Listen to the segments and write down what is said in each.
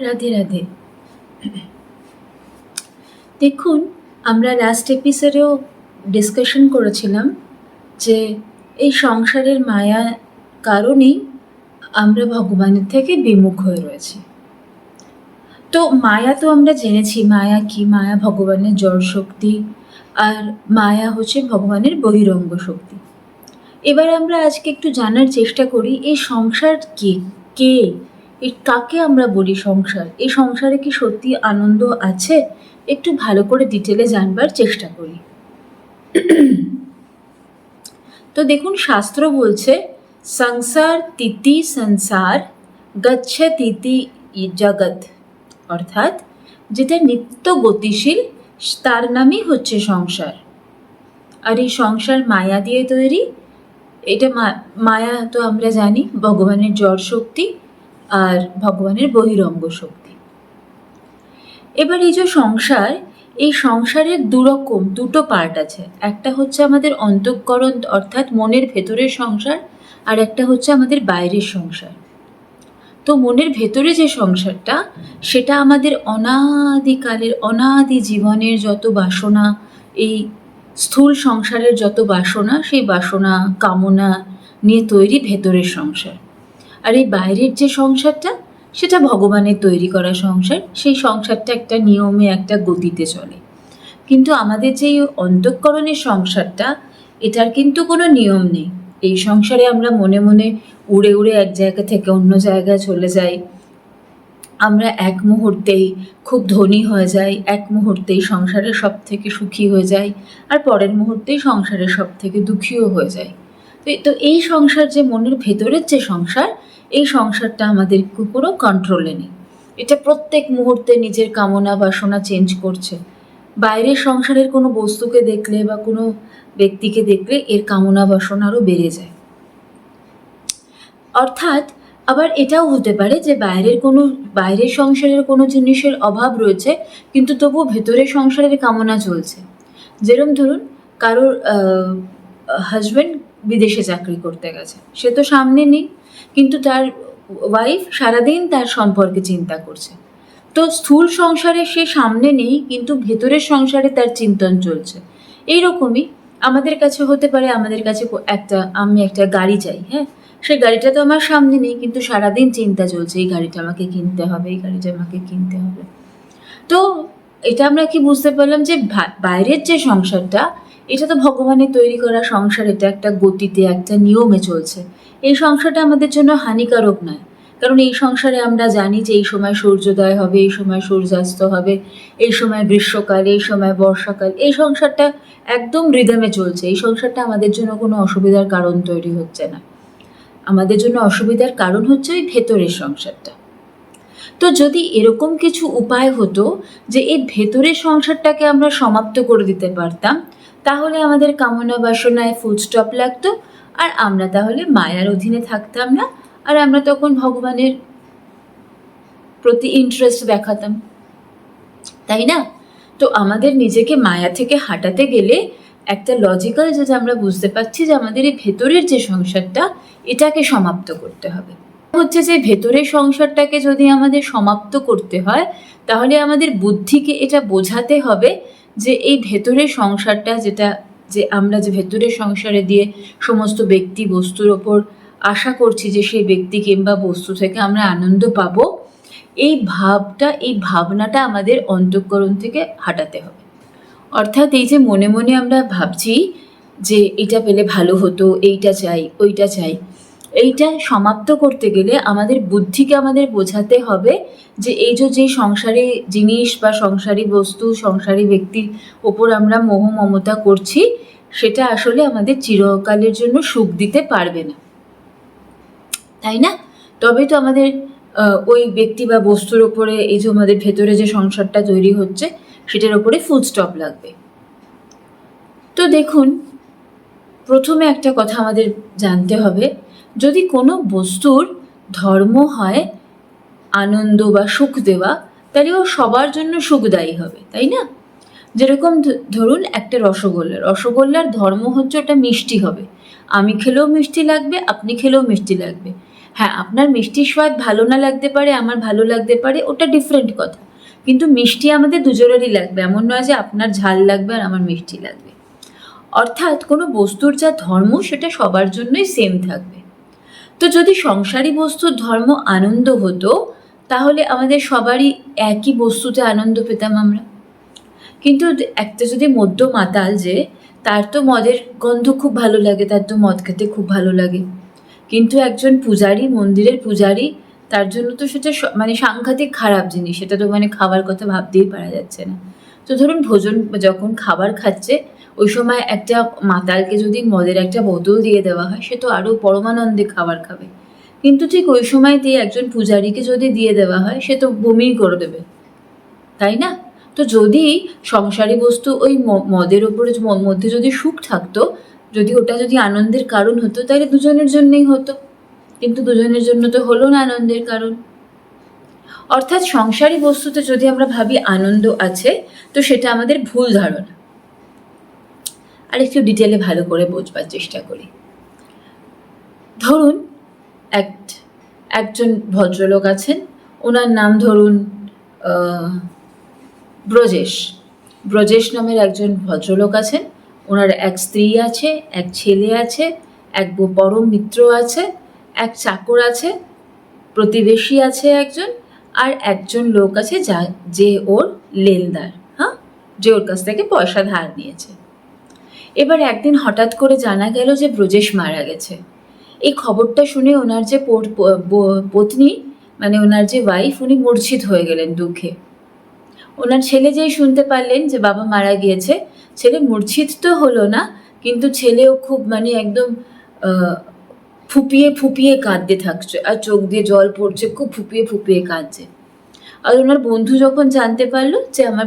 রাধে রাধে। দেখুন, আমরা last এপিসোডেও discussion করেছিলাম যে এই সংসারের মায়া কারণেই আমরা ভগবানের থেকে বিমুখ হয়ে রয়েছি। তো মায়া তো আমরা জেনেছি, মায়া কি? মায়া ভগবানের জড় শক্তি আর মায়া হচ্ছে ভগবানের বহিরঙ্গ শক্তি। এবার আমরা আজকে একটু জানার চেষ্টা করি, এই সংসার কে? কে? এই কাকে আমরা বলি সংসার? এই সংসারে কি সত্যি আনন্দ আছে? একটু ভালো করে ডিটেলে জানবার চেষ্টা করি। তো দেখুন, শাস্ত্র বলছে, সংসার তিতি সংসার, গচ্ছ তিতি জগৎ। অর্থাৎ, যেটা নিত্য গতিশীল, তার নামই হচ্ছে সংসার। আর এই সংসার মায়া দিয়ে তৈরি, এটা মায়া তো আমরা জানি, ভগবানের জড় শক্তি আর ভগবানের বহিরঙ্গ শক্তি। এবার এই যে সংসার, এই সংসারের দুরকম দুটো পার্ট আছে। একটা হচ্ছে আমাদের অন্তঃকরণ, অর্থাৎ মনের ভেতরের সংসার, আর একটা হচ্ছে আমাদের বাইরের সংসার। তো মনের ভেতরে যে সংসারটা, সেটা আমাদের অনাদিকালের, অনাদি জীবনের যত বাসনা, এই স্থূল সংসারের যত বাসনা, সেই বাসনা, কামনা নিয়ে তৈরি ভেতরের সংসার। আর এই বাইরের যে সংসারটা, সেটা ভগবানের তৈরি করা সংসার, সেই সংসারটা একটা নিয়মে, একটা গতিতে চলে। কিন্তু আমাদের যে অন্তঃকরণের সংসারটা, এটার কিন্তু কোনো নিয়ম নেই। এই সংসারে আমরা মনে মনে উড়ে উড়ে এক জায়গা থেকে অন্য জায়গায় চলে যাই। আমরা এক মুহূর্তেই খুব ধনী হয়ে যাই, এক মুহূর্তেই সংসারের সব থেকে সুখী হয়ে যাই, আর পরের মুহূর্তেই সংসারের সব থেকে দুঃখীও হয়ে যাই। তো এই সংসার যে মনের ভেতরের যে সংসার এই সংসারটা আমাদের কোনো কন্ট্রোলে নেই। এটা প্রত্যেক মুহূর্তে নিজের কামনা বাসনা চেঞ্জ করছে। বাইরের সংসারের কোনো বস্তুকে দেখলে বা কোনো ব্যক্তিকে দেখলে এর কামনা বাসনা আরও বেড়ে যায়। অর্থাৎ আবার এটাও হতে পারে যে বাইরের কোনো, বাইরের সংসারের কোনো জিনিসের অভাব রয়েছে, কিন্তু তবুও ভেতরের সংসারের কামনা চলছে। যেরম ধরুন, কারোর হাজব্যান্ড বিদেশে চাকরি করতে গেছে। সে তো সামনে নেই, কিন্তু তার ওয়াইফ সারাদিন তার সম্পর্কে চিন্তা করছে। তো স্থূল সংসারে সে সামনে নেই, কিন্তু ভেতরের সংসারে তার চিন্তন চলছে। এইরকমই আমাদের কাছে হতে পারে, আমাদের কাছে একটা, আমি একটা গাড়ি চাই হ্যাঁ? সে গাড়িটা তো আমার সামনে নেই, কিন্তু সারাদিন চিন্তা চলছে, এই গাড়িটা আমাকে কিনতে হবে, এই গাড়িটা আমাকে কিনতে হবে। তো এটা আমরা কি বুঝতে পারলাম যে বাইরের যে সংসারটা এটা তো ভগবানের তৈরি করা সংসার, এটা একটা গতিতে, একটা নিয়মে চলছে। এই সংসারটা আমাদের জন্য হানিকারক নয়। কারণ এই সংসারে আমরা জানি যে এই সময় সূর্যোদয় হবে, এই সময় সূর্যাস্ত হবে, এই সময় গ্রীষ্মকাল, এই সময় বর্ষাকাল, এই সংসারটা একদম রিদমে চলছে। এই সংসারটা আমাদের জন্য কোনো অসুবিধার কারণ তৈরি হচ্ছে না। আমাদের জন্য অসুবিধার কারণ হচ্ছে ওই ভেতরের সংসারটা। তো যদি এরকম কিছু উপায় হতো যে এই ভেতরের সংসারটাকে আমরা সমাপ্ত করে দিতে পারতাম তাহলে আমাদের কামনা বাসনায় ফুল স্টপ লাগতো। আর আমরা তাহলে মায়ার অধীনে থাকতাম না। আর আমরা তখন ভগবানের প্রতি ইন্টারেস্ট দেখাতাম। তাই না? তো আমাদের নিজেকে মায়া থেকে হাঁটাতে গেলে একটা লজিক্যাল যেটা আমরা বুঝতে পারছি যে আমাদের এই ভেতরের যে সংসারটা, এটাকে সমাপ্ত করতে হবে। হচ্ছে যে ভেতরের সংসারটাকে যদি আমাদের সমাপ্ত করতে হয়, তাহলে আমাদের বুদ্ধিকে এটা বোঝাতে হবে যে এই ভেতরের সংসারটা যেটা, যে আমরা যে ভেতরের সংসারে দিয়ে সমস্ত ব্যক্তি বস্তুর ওপর আশা করছি যে সেই ব্যক্তি কিংবা বস্তু থেকে আমরা আনন্দ পাব, এই ভাবটা, এই ভাবনাটা আমাদের অন্তঃকরণ থেকে হাঁটাতে হবে। অর্থাৎ এই যে মনে মনে আমরা ভাবছি যে এটা পেলে ভালো হতো, এইটা চাই, ওইটা চাই এইটা সমাপ্ত করতে গেলে আমাদের বুদ্ধিকে আমাদের বোঝাতে হবে যে এই যে যে সংসারে জিনিস বা সংসারী বস্তু, সংসারী ব্যক্তির ওপর আমরা মোহ মমতা করছি, সেটা আসলে আমাদের চিরকালের জন্য সুখ দিতে পারবে না। তাই না? তবে তো আমাদের ওই ব্যক্তি বা বস্তুর ওপরে এই যে আমাদের ভেতরে যে সংসারটা তৈরি হচ্ছে, সেটার ওপরে ফুল স্টপ লাগবে। তো দেখুন, প্রথমে একটা কথা আমাদের জানতে হবে যদি কোনো বস্তুর ধর্ম হয় আনন্দ বা সুখ দেওয়া, তাহলে ও সবার জন্য সুখদায়ী হবে, তাই না? যেরকম ধরুন একটা রসগোল্লা, রসগোল্লার ধর্ম হচ্ছে ওটা মিষ্টি হবে। আমি খেলেও মিষ্টি লাগবে, আপনি খেলেও মিষ্টি লাগবে। হ্যাঁ আপনার মিষ্টির স্বাদ ভালো না লাগতে পারে, আমার ভালো লাগতে পারে, ওটা ডিফারেন্ট কথা। কিন্তু মিষ্টি আমাদের দুজনেরই লাগবে, এমন নয় যে আপনার ঝাল লাগবে আর আমার মিষ্টি লাগবে। অর্থাৎ কোনো বস্তুর যা ধর্ম, সেটা সবার জন্যই সেম থাকবে। তো যদি সংসারী বস্তুর ধর্ম আনন্দ হতো, তাহলে আমাদের সবারই একই বস্তুতে আনন্দ পেতাম আমরা। কিন্তু একটা যদি মদ্য মাতাল যে, তার তো মদের গন্ধ খুব ভালো লাগে, তার তো মদ খেতে খুব ভালো লাগে। কিন্তু একজন পূজারি, মন্দিরের পূজারি, তার জন্য তো সেটা মানে সাংঘাতিক খারাপ জিনিস, সেটা তো মানে খাবার কথা ভাবতেই পারা যাচ্ছে না। তো ধরুন ভোজন, যখন খাবার খাচ্ছে ওই সময় একটা মাতালকে যদি মদের একটা বোতল দিয়ে দেওয়া হয়, সে তো আরও পরমানন্দে খাবার খাবে। কিন্তু ঠিক ওই সময় দিয়ে একজন পূজারীকে যদি দিয়ে দেওয়া হয়, সে তো বমি করে দেবে। তাই না? তো যদি সংসারী বস্তু ওই মদের ওপরে মধ্যে যদি সুখ থাকতো, যদি ওটা যদি আনন্দের কারণ হতো, তাহলে দুজনের জন্যই হতো। কিন্তু দুজনের জন্য তো হলো না আনন্দের কারণ। অর্থাৎ সংসারী বস্তুতে যদি আমরা ভাবি আনন্দ আছে, তো সেটা আমাদের ভুল ধারণা। আর একটু ডিটেলে ভালো করে বোঝবার চেষ্টা করি। ধরুন, এক, একজন ভদ্রলোক আছেন, ওনার নাম ধরুন ব্রজেশ। ব্রজেশ নামের একজন ভদ্রলোক আছেন, ওনার এক স্ত্রী আছে, এক ছেলে আছে, এক পরম মিত্র আছে, এক চাকর আছে, প্রতিবেশী আছে একজন, আর একজন লোক আছে যা, যে ওর লেনদার হ্যাঁ? যে ওর কাছ থেকে পয়সা ধার নিয়েছে। এবার একদিন হঠাৎ করে জানা গেল যে ব্রজেশ মারা গেছে। এই খবরটা শুনে ওনার যে পত্নী মানে ওনার যে ওয়াইফ উনি মূর্ছিত হয়ে গেলেন দুঃখে। ওনার ছেলে যেই শুনতে পারলেন যে বাবা মারা গিয়েছে, ছেলে মূর্ছিত তো হলো না, কিন্তু ছেলেও খুব মানে একদম ফুপিয়ে ফুপিয়ে কাঁদতে থাকছে, আর চোখ দিয়ে জল পড়ছে, খুব ফুপিয়ে ফুপিয়ে কাঁদছে। আর ওনার বন্ধু যখন জানতে পারল যে আমার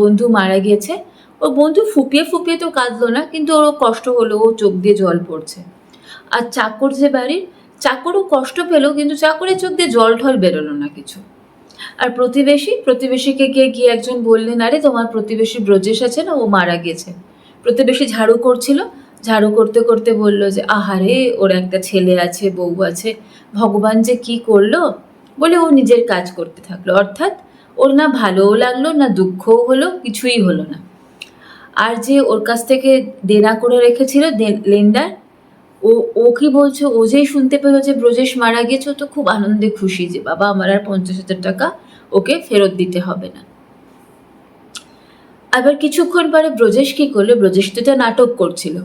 বন্ধু মারা গিয়েছে ওর বন্ধু ফুপিয়ে ফুপিয়ে তো কাঁদলো না, কিন্তু ওরও কষ্ট হলো, ও চোখ দিয়ে জল পড়ছে। আর চাকর যে বাড়ির, চাকরও কষ্ট পেল, কিন্তু চাকরের চোখ দিয়ে জল ঢল বেরোলো না কিছু। আর প্রতিবেশী, প্রতিবেশীকে গিয়ে গিয়ে একজন বললেন, আরে, তোমার প্রতিবেশী ব্রজেশ আছে না? ও মারা গেছে। প্রতিবেশী ঝাড়ু করছিল। ঝাড়ু করতে করতে বলল যে, আহারে, ওর একটা ছেলে আছে, বউ আছে। ভগবান যে কি করল? বলে ও নিজের কাজ করতে থাকল। অর্থাৎ, ওর না ভালোও লাগল, না দুঃখও হলো, কিছুই হলো না। আর যে ওর কাছ থেকে দেনা করে রেখেছিল লেনদার, ও ও কি বলছে? ও যেই শুনতে পেল যে ব্রজেশ মারা গেছে তো খুব আনন্দে খুশি যে, বাবা, আমার আর পঞ্চাশ হাজার টাকা ওকে ফেরত দিতে হবে না। আবার কিছুক্ষণ পরে ব্রজেশ কি করল? ব্রজেশ তো এটা নাটক করছিল।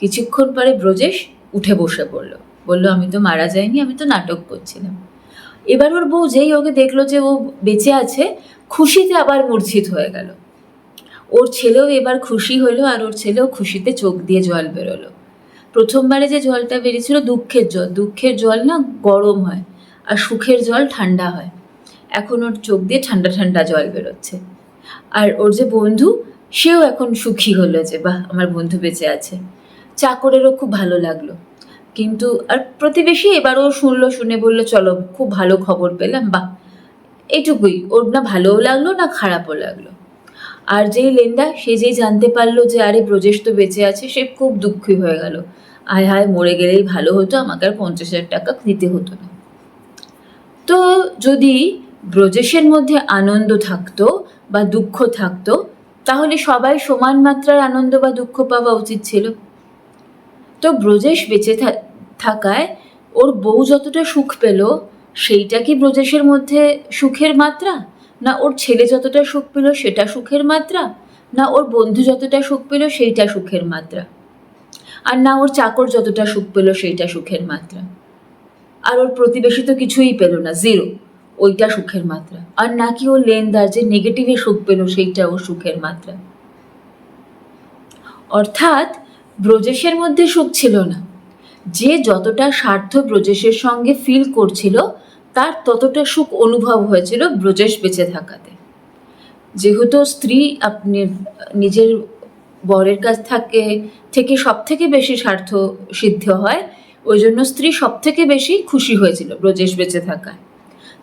কিছুক্ষণ পরে ব্রজেশ উঠে বসে পড়ল। বলল, আমি তো মারা যাইনি, আমি তো নাটক করছিলাম। এবার ওর বউ যেই ওকে দেখল যে ও বেঁচে আছে, খুশিতে আবার মূর্ছিত হয়ে গেল। ওর ছেলেও এবার খুশি হলো আর ওর ছেলেও খুশিতে চোখ দিয়ে জল বেরোলো। প্রথমবারে যে জলটা বেরিয়েছিল দুঃখের জল। দুঃখের জল না গরম হয় আর সুখের জল ঠান্ডা হয়। এখন ওর চোখ দিয়ে ঠান্ডা ঠান্ডা জল বেরোচ্ছে। আর ওর যে বন্ধু, সেও এখন সুখী হলো যে, বাহ, আমার বন্ধু বেঁচে আছে। চাকরেরও খুব ভালো লাগল। কিন্তু আর প্রতিবেশী এবারও শুনলো, শুনে বলল, চলো, খুব ভালো খবর পেলাম, বাহ। এটুকুই ওর না ভালোও লাগল, না খারাপও লাগল। আর যেই লেন্দা সে যেই জানতে পারল যে আরে ব্রজেশ তো বেঁচে আছে, সে খুব দুঃখী হয়ে গেল। আয় হায়, মরে গেলেই ভালো হতো, আমাকে আর পঞ্চাশ হাজার টাকা দিতে হতো না। তো যদি ব্রজেশের মধ্যে আনন্দ থাকতো বা দুঃখ থাকতো, তাহলে সবাই সমান মাত্রার আনন্দ বা দুঃখ পাওয়া উচিত ছিল। তো ব্রজেশ বেঁচে থাকায় ওর বউ যতটা সুখ পেল, সেইটা কি ব্রজেশের মধ্যে সুখের মাত্রা? না ওর ছেলে যতটা সুখ পেল সেটা সুখের মাত্রা, না ওর বন্ধু যতটা সুখ পেল সেইটা সুখের মাত্রা, আর না ওর চাকর যতটা সুখ পেল সেইটা সুখের মাত্রা। আর ওর প্রতিবেশী তো কিছুই পেল না জিরো ওইটা সুখের মাত্রা, আর নাকি ও লেনদার যে নেগেটিভে সুখ পেল সেইটা ওর সুখের মাত্রা। অর্থাৎ ব্রজেশের মধ্যে সুখ ছিল না, যে যতটা স্বার্থ ব্রজেশের সঙ্গে ফিল করছিল তার ততটা সুখ অনুভব হয়েছিল ব্রজেশ বেঁচে থাকাতে। যেহেতু স্ত্রী আপনি নিজের বরের কাছ থেকে থেকে সব থেকে বেশি স্বার্থ সিদ্ধ হয়, ওই জন্য স্ত্রী সব থেকে বেশি খুশি হয়েছিল ব্রজেশ বেঁচে থাকায়।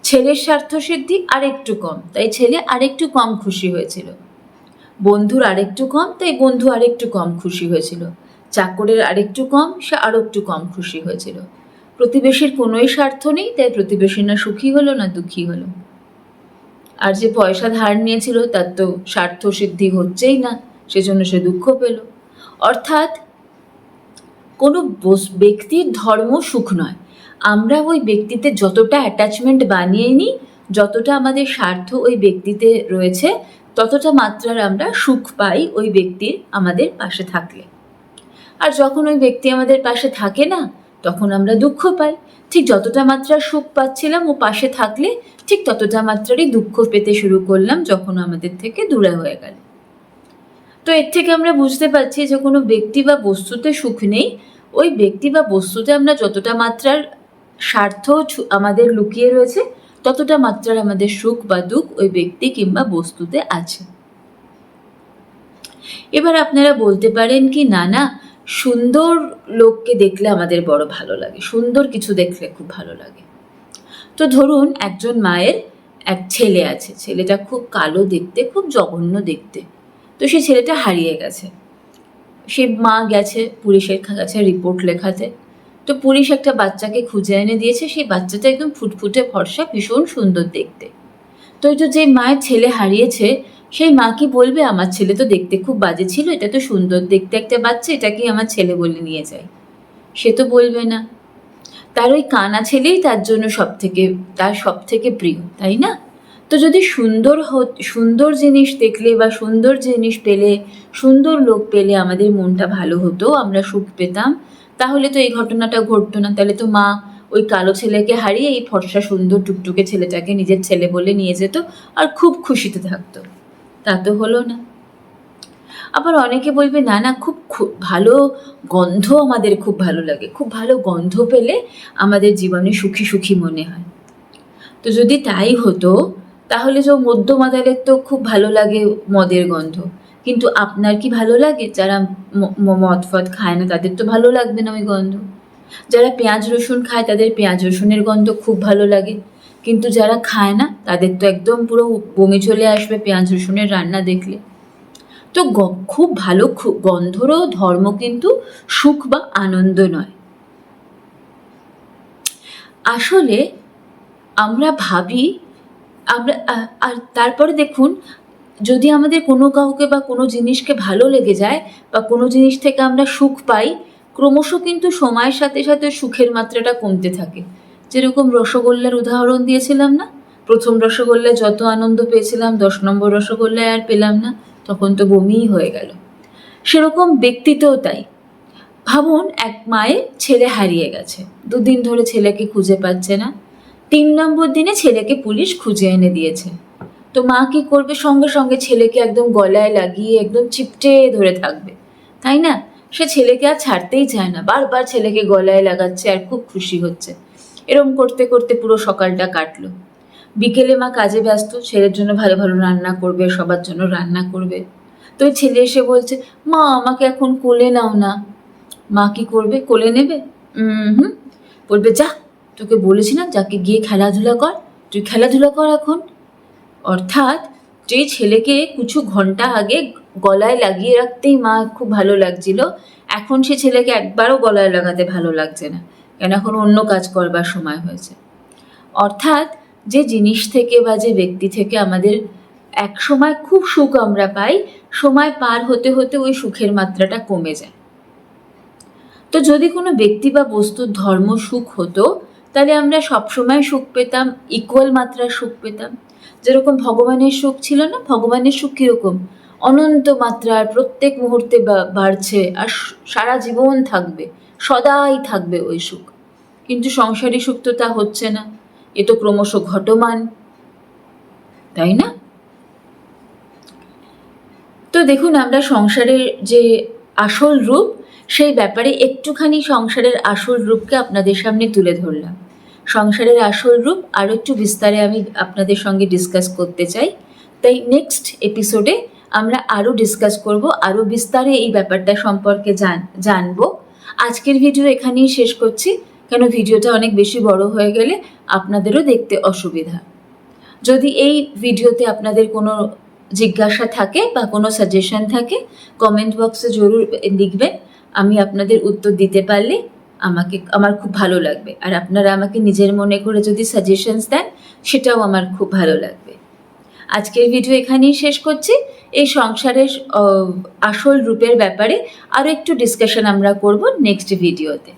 ছেলের স্বার্থ সিদ্ধি আরেকটু কম, তাই ছেলে আরেকটু কম খুশি হয়েছিল। বন্ধুর আরেকটু কম, তাই বন্ধু আরেকটু কম খুশি হয়েছিল। চাকরের আরেকটু কম, সে আরও একটু কম খুশি হয়েছিল। প্রতিবেশীর কোনোই স্বার্থ নেই, তাই প্রতিবেশী না সুখী হলো, না দুঃখী হলো। আর যে পয়সা ধার নিয়েছিল, তার তো স্বার্থ সিদ্ধি হচ্ছেই না, সেজন্য সে দুঃখ পেল। অর্থাৎ, কোনো ব্যক্তির ধর্ম সুখ নয়। আমরা ওই ব্যক্তিতে যতটা অ্যাটাচমেন্ট বানিয়ে নিই, যতটা আমাদের স্বার্থ ওই ব্যক্তিতে রয়েছে, ততটা মাত্রার আমরা সুখ পাই ওই ব্যক্তির আমাদের পাশে থাকলে। আর যখন ওই ব্যক্তি আমাদের পাশে থাকে না তখন আমরা দুঃখ পাই। ঠিক যতটা মাত্রার সুখ পাচ্ছিলাম ও পাশে থাকলে, ঠিক ততটা মাত্রারই দুঃখ পেতে শুরু করলাম যখন আমাদের থেকে দূরে হয়ে গেল। তো এর থেকে আমরা বুঝতে পারছি যে কোনো ব্যক্তি বা বস্তুতে সুখ নেই। ওই ব্যক্তি বা বস্তুতে আমরা যতটা মাত্রার স্বার্থ আমাদের লুকিয়ে রয়েছে, ততটা মাত্রার আমাদের সুখ বা দুঃখ ওই ব্যক্তি কিংবা বস্তুতে আছে। এবার আপনারা বলতে পারেন কি, না না সুন্দর লোককে দেখলে আমাদের বড় ভালো লাগে। সুন্দর কিছু দেখলে খুব ভালো লাগে। তো ধরুন, একজন মায়ের এক ছেলে আছে। ছেলেটা খুব কালো দেখতে, খুব জঘন্য দেখতে। তো সেই ছেলেটা হারিয়ে গেছে। সে মা গেছে পুলিশের কাছে রিপোর্ট লেখাতে। তো পুলিশ একটা বাচ্চাকে খুঁজে এনে দিয়েছে। সেই বাচ্চাটা একদম ফুটফুটে ফর্সা ভীষণ সুন্দর দেখতে। তো যে মায়ের ছেলে হারিয়েছে সেই মা কি বলবে? আমার ছেলে তো দেখতে খুব বাজে ছিল, এটা তো সুন্দর। দেখতে একটা বাচ্চা, এটাকেই আমার ছেলে বলে নিয়ে যায়। সে তো বলবে না। তার ওই কানা ছেলেই তার জন্য সব থেকে তার সব থেকে প্রিয়, তাই না? তো যদি সুন্দর সুন্দর জিনিস দেখলে বা সুন্দর জিনিস পেলে, সুন্দর লোক পেলে আমাদের মনটা ভালো হতো, আমরা সুখ পেতাম, তাহলে তো এই ঘটনাটা ঘটতো না। তাহলে তো মা ওই কালো ছেলেকে হারিয়ে এই ফর্সা সুন্দর টুকটুকে ছেলেটাকে নিজের ছেলে বলে নিয়ে যেত আর খুব খুশিতে থাকতো। তা তো হলো না। আবার অনেকে বলবে, না না, খুব ভালো গন্ধ আমাদের খুব ভালো লাগে। খুব ভালো গন্ধ পেলে আমাদের জীবনে সুখী সুখী মনে হয়। তো যদি তাই হতো, তাহলে যে মধ্যমাদারের তো খুব ভালো লাগে মদের গন্ধ। কিন্তু আপনার কি ভালো লাগে? যারা মদ ফদ খায় না, তাদের তো ভালো লাগবে না ওই গন্ধ। যারা পেঁয়াজ রসুন খায়, তাদের পেঁয়াজ রসুনের গন্ধ খুব ভালো লাগে। কিন্তু যারা খায় না, তাদের তো একদম পুরো বমি চলে আসবে, পেঁয়াজ রসুনের রান্না দেখলে। তো খুব ভালো গন্ধরও ধর্ম কিন্তু সুখ বা আনন্দ নয়। আসলে আমরা ভাবি, আমরা আর তারপরে দেখুন, যদি আমাদের কোনো কাউকে বা কোনো জিনিসকে ভালো লেগে যায় বা কোনো জিনিস থেকে আমরা সুখ পাই, ক্রমশ কিন্তু সময়ের সাথে সাথে সুখের মাত্রাটা কমতে থাকে। যেরকম রসগোল্লার উদাহরণ দিয়েছিলাম না? প্রথম রসগোল্লায় যত আনন্দ পেয়েছিলাম, দশ নম্বর রসগোল্লায় আর পেলাম না, তখন তো বমিই হয়ে গেল। সেরকম ব্যক্তিতেও তাই। ভাবুন, এক মায়ের ছেলে হারিয়ে গেছে। দুদিন ধরে ছেলেকে খুঁজে পাচ্ছে না। তিন নম্বর দিনে ছেলেকে পুলিশ খুঁজে এনে দিয়েছে। তো মা কি করবে? সঙ্গে সঙ্গে ছেলেকে একদম গলায় লাগিয়ে একদম চিপটে ধরে থাকবে। তাই না? সে ছেলেকে আর ছাড়তেই চায় না। বারবার ছেলেকে গলায় লাগাচ্ছে আর খুব খুশি হচ্ছে। এরম করতে করতে পুরো সকালটা কাটলো। বিকেলে মা কাজে ব্যস্ত, ছেলের জন্য ভালো ভালো রান্না করবে, সবার জন্য রান্না করবে। তো ছেলে এসে বলছে, মা, আমাকে এখন কোলে নাও না। মা কি করবে? কোলে নেবে? হুম বলবে, যা, তোকে বলেছি না, যাকে গিয়ে খেলাধুলা কর, তুই খেলাধুলা কর এখন। অর্থাৎ যে ছেলেকে কিছু ঘণ্টা আগে গলায় লাগিয়ে রাখতেই মা খুব ভালো লাগছিল, এখন সে ছেলেকে একবারও গলায় লাগাতে ভালো লাগছে না। কেন এখন অন্য কাজ করবার সময় হয়েছে। অর্থাৎ যে জিনিস থেকে বা যে ব্যক্তি থেকে আমাদের এক সময় খুব সুখ আমরা পাই, সময় পার হতে হতে ওই সুখের মাত্রাটা কমে যায়। তো যদি কোনো ব্যক্তি বা বস্তুর ধর্ম সুখ হতো, তাহলে আমরা সবসময় সুখ পেতাম ইকুয়াল মাত্রার সুখ পেতাম। যেরকম ভগবানের সুখ ছিল না, ভগবানের সুখ কীরকম? অনন্ত মাত্রার প্রত্যেক মুহূর্তে বাড়ছে, আর সারা জীবন থাকবে, সদাই থাকবে ওই সুখ। কিন্তু সংসারী সুখ তো তা হচ্ছে না। এ তো ক্রমশ ঘটমান। তাই না? তো দেখুন, আমরা সংসারের যে আসল রূপ, সেই ব্যাপারে একটুখানি সংসারের আসল রূপকে আপনাদের সামনে তুলে ধরলাম। সংসারের আসল রূপ আরও একটু বিস্তারে আমি আপনাদের সঙ্গে ডিসকাস করতে চাই। তাই নেক্সট এপিসোডে আমরা আরও ডিসকাস করব, আরও বিস্তারে এই ব্যাপারটা সম্পর্কে জান, জানব। আজকের ভিডিও এখানেই শেষ করছি। কেন ভিডিওটা অনেক বেশি বড় হয়ে গেলে আপনাদেরও দেখতে অসুবিধা। যদি এই ভিডিওতে আপনাদের কোনো জিজ্ঞাসা থাকে বা কোনো সাজেশন থাকে কমেন্ট বক্সে জরুর লিখবেন, আমি আপনাদের উত্তর দিতে পারলে আমাকে, আমার খুব ভালো লাগবে। আর আপনারা আমাকে নিজের মনে করে যদি সাজেশনস দেন, সেটাও আমার খুব ভালো লাগবে। আজকের ভিডিও এখানেই শেষ করছি। এই সংসারের আসল রূপের ব্যাপারে আরও একটু ডিসকাশন আমরা করব নেক্সট ভিডিওতে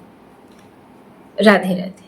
রাধে রাধে